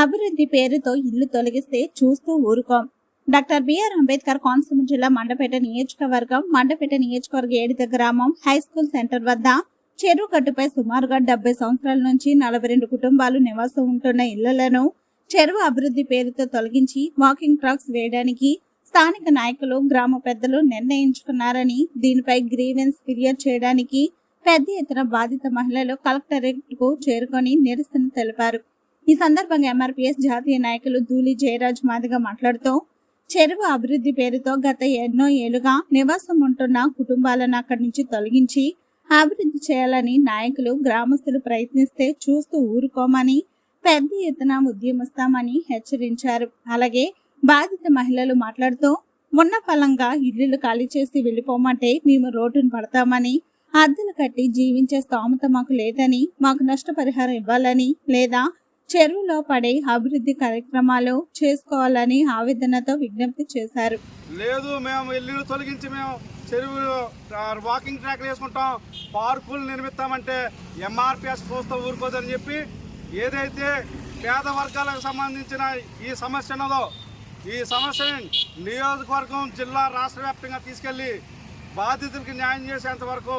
అభివృద్ధి పేరుతో ఇల్లు తొలగిస్తే చూస్తూ ఊరుకోం. Doctor B R Ambedkar Konaseema జిల్లా మండపేట నియోజకవర్గం మండపేట నియోజకవర్గ ఏడిత గ్రామం హై స్కూల్ సెంటర్ వద్ద చెరువు గట్టుపై సుమారుగా డెబ్బై సంవత్సరాల నుంచి నలభై రెండు కుటుంబాలు నివాసం ఉంటున్న ఇళ్ళను చెరువు అభివృద్ధి పేరుతో తొలగించి వాకింగ్ ట్రాక్స్ వేయడానికి స్థానిక నాయకులు గ్రామ పెద్దలు నిర్ణయించుకున్నారని దీనిపై గ్రీవెన్స్ ఫిర్యాదు చేయడానికి పెద్ద ఎత్తున బాధిత మహిళలు కలెక్టరేట్కు చేరుకొని నిరసన తెలిపారు. ఈ సందర్భంగా ఎంఆర్పీఎస్ జాతీయ నాయకులు ధూళి జయరాజ్ మాదిగా మాట్లాడుతూ చెరువు అభివృద్ధి పేరుతో గత ఎన్నో ఏళ్ళుగా నివాసం ఉంటున్న కుటుంబాలను అక్కడి నుంచి తొలగించి అభివృద్ధి చేయాలని నాయకులు గ్రామస్తులు ప్రయత్నిస్తే చూస్తూ ఊరుకోమని పెద్ద ఎత్తున ఉద్యమిస్తామని హెచ్చరించారు. అలాగే బాధిత మహిళలు మాట్లాడుతూ ఉన్న ఫలంగా ఇల్లులు ఖాళీ చేసి వెళ్ళిపోమంటే మేము రోడ్డును పడతామని అద్దెలు కట్టి జీవించే స్తోమత మాకు లేదని మాకు నష్టపరిహారం ఇవ్వాలని లేదా చెరువులో పడే అభివృద్ధి కార్యక్రమాలు చేసుకోవాలని ఆవేదనతో విజ్ఞప్తి చేశారు. లేదు మేము ఇల్లు తొలగించి మేము చెరువు వాకింగ్ ట్రాక్లు వేసుకుంటాం. పార్కులు నిర్మిస్తామంటే ఎంఆర్పిఎస్ చూస్తూ ఊరుకోదని చెప్పి ఏదైతే పేద వర్గాలకు సంబంధించిన ఈ సమస్య ఈ సమస్యని నియోజకవర్గం జిల్లా రాష్ట్ర వ్యాప్తంగా తీసుకెళ్ళి బాధితులకి న్యాయం చేసేంత వరకు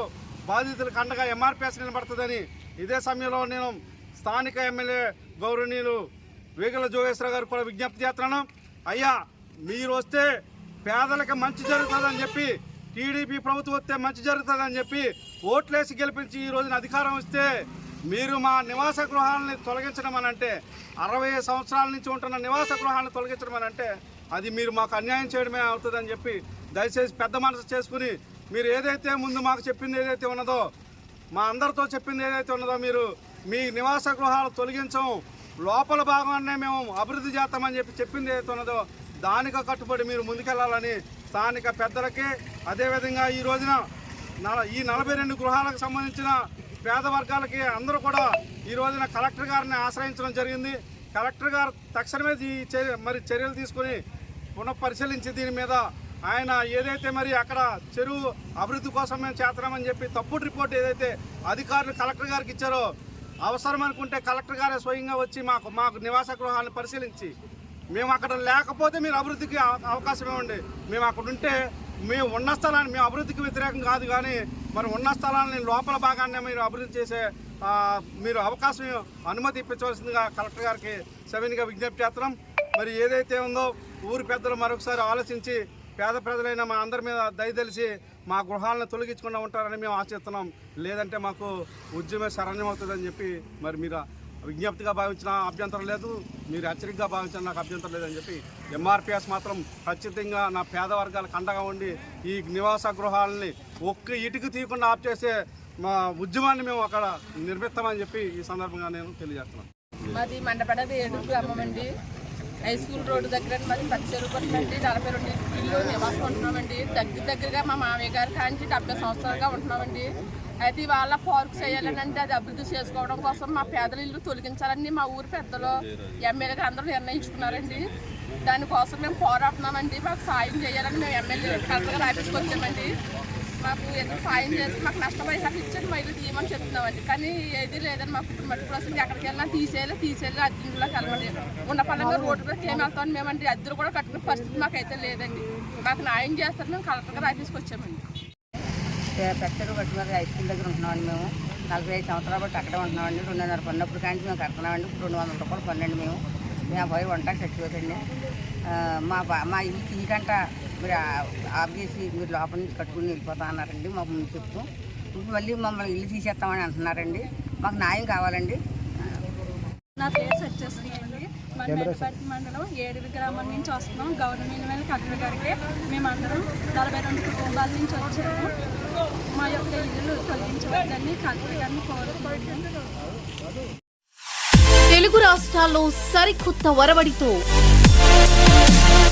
బాధితులకు అండగా ఎంఆర్పిఎస్ నిలబడుతుందని ఇదే సమయంలో నేను స్థానిక ఎమ్మెల్యే గౌరవనీయులు వేగల జోగేశ్వర గారు కూడా విజ్ఞప్తి చేస్తున్నాను. అయ్యా మీరు వస్తే పేదలకు మంచి జరుగుతుందని చెప్పి టీడీపీ ప్రభుత్వం వస్తే మంచి జరుగుతుందని చెప్పి ఓట్లేసి గెలిపించి ఈ రోజున అధికారం వస్తే మీరు మా నివాస గృహాలని తొలగించడం అని అంటే అరవై సంవత్సరాల నుంచి ఉంటున్న నివాస గృహాలను తొలగించడం అని అంటే అది మీరు మాకు అన్యాయం చేయడమే అవుతుందని చెప్పి దయచేసి పెద్ద మనసు చేసుకుని మీరు ఏదైతే ముందు మాకు చెప్పింది ఏదైతే ఉన్నదో మా అందరితో చెప్పింది ఏదైతే ఉన్నదో మీరు మీ నివాస గృహాలు తొలగించం. లోపల భాగాన్నే మేము అభివృద్ధి చేస్తామని చెప్పి చెప్పింది ఏదైతున్నదో దానికి కట్టుబడి మీరు ముందుకెళ్ళాలని స్థానిక పెద్దలకి అదేవిధంగా ఈ రోజున ఈ నలభై రెండు గృహాలకు సంబంధించిన పేద వర్గాలకి అందరూ కూడా ఈ రోజున కలెక్టర్ గారిని ఆశ్రయించడం జరిగింది. కలెక్టర్ గారు తక్షణమే ఈ చర్య మరి చర్యలు తీసుకొని పునఃపరిశీలించి దీని మీద ఆయన ఏదైతే మరి అక్కడ చెరువు అభివృద్ధి కోసం మేము చేస్తున్నామని చెప్పి తప్పుడు రిపోర్ట్ ఏదైతే అధికారులు కలెక్టర్ గారికి ఇచ్చారో అవసరం అనుకుంటే కలెక్టర్ గారే స్వయంగా వచ్చి మాకు మాకు నివాస గృహాలను పరిశీలించి మేము అక్కడ లేకపోతే మీరు అభివృద్ధికి అవకాశం ఇవ్వండి మేము అక్కడ ఉంటే మేము ఉన్న స్థలాన్ని మేము అభివృద్ధికి వ్యతిరేకం కాదు కానీ మరి ఉన్న స్థలాన్ని లోపల భాగాన్ని మీరు అభివృద్ధి చేసే మీరు అవకాశం అనుమతి ఇప్పించవలసిందిగా కలెక్టర్ గారికి సవినిగా విజ్ఞప్తి చేస్తున్నాం. మరి ఏదైతే ఉందో ఊరి పెద్దలు మరొకసారి ఆలోచించి పేద ప్రజలైన మా అందరి మీద దయతెలిసి మా గృహాలను తొలగించకుండా ఉంటారని మేము ఆశిస్తున్నాం. లేదంటే మాకు ఉద్యమే శరణ్యమవుతుందని చెప్పి మరి మీరు విజ్ఞప్తిగా భావించిన అభ్యంతరం లేదు. మీరు హెచ్చరికగా భావించిన నాకు అభ్యంతరం లేదని చెప్పి ఎంఆర్పిఎస్ మాత్రం ఖచ్చితంగా నా పేద వర్గాలకు అండగా ఉండి ఈ నివాస గృహాలని ఒక్క ఇటుకు తీయకుండా ఆప్ చేసే మా ఉద్యమాన్ని మేము అక్కడ నిర్మిస్తామని చెప్పి ఈ సందర్భంగా నేను తెలియజేస్తున్నాను. మాది మండపడ ఏడు అమ్మమండి హై స్కూల్ రోడ్డు దగ్గర మాది పది చెరువు అండి నలభై రెండు ఇల్లు నివాసం ఉంటున్నామండి. దగ్గర దగ్గరగా మా మామయ్య గారి కాంచి డెబ్బై సంవత్సరాలుగా ఉంటున్నామండి. అయితే ఇవాళ పార్క్ చేయాలని అంటే అది అభివృద్ధి చేసుకోవడం కోసం మా పేదల ఇల్లు తొలగించాలని మా ఊరి పెద్దలు ఎమ్మెల్యే గారు అందరూ నిర్ణయించుకున్నారండి. దానికోసం మేము పోరాడుతున్నామండి. మాకు సాయం చేయాలని మేము ఎమ్మెల్యే కలెక్టర్ గారు ఆఫీస్కి వచ్చామండి. మాకు ఏదో సాయం చేసి మాకు నష్టపరిహారం ఇచ్చారు మా ఇల్లు తీయమని చెప్తున్నామండి. కానీ ఏది లేదని మాకు ఇప్పుడు మట్టి కోసం ఎక్కడికి వెళ్ళినా తీసేయాలి తీసేయాలి అద్దెలోకి వెళ్ళమండి ఉన్న పరంగా రోడ్డు మీద ఏమి వెళ్తామని మేమండి. అద్దరు కూడా కట్టుకునే పరిస్థితి మాకైతే లేదండి. మాకు న్యాయం చేస్తారు మేము కలెక్టర్ గారు ఆఫీస్కి వచ్చామండి. పెద్దలు బట్టి హై స్కూల్ దగ్గర ఉంటున్నామండి మేము. నలభై ఐదు సంవత్సరాలు బట్టి అక్కడే ఉంటున్నామండి. రెండున్నర పన్నప్పుడు కానీ మేము కడుతున్నామండి. ఇప్పుడు రెండు వందల రూపాయలు పన్నెండు మేము. మేము పోయి వంట చచ్చిపోతండి మా బా- మా ఇల్లు గంట మీరు ఆబ్వియస్లీ మీరు లోపల నుంచి కట్టుకుని వెళ్ళిపోతా అన్నారండి మాకు ముందు చెప్తూ ఇప్పుడు మళ్ళీ మమ్మల్ని ఇల్లు తీసేస్తామని అంటున్నారండి. మాకు న్యాయం కావాలండి. నా పేరు సత్యశ్రీ అండి. మండపేట మండలం ఏడుగురు గ్రామం నుంచి వస్తున్నాం. గవర్నమెంట్ కలెక్టర్ గారికి మేమందరం నలభై రెండు కుటుంబాల నుంచి వచ్చాము. మా యొక్క ఇల్లు తొలగించవద్దని కలెక్టర్ గారిని కోరుకుంటున్నాం తెలుగు రాష్ట్రాల్లో సరికొత్త వరవడితో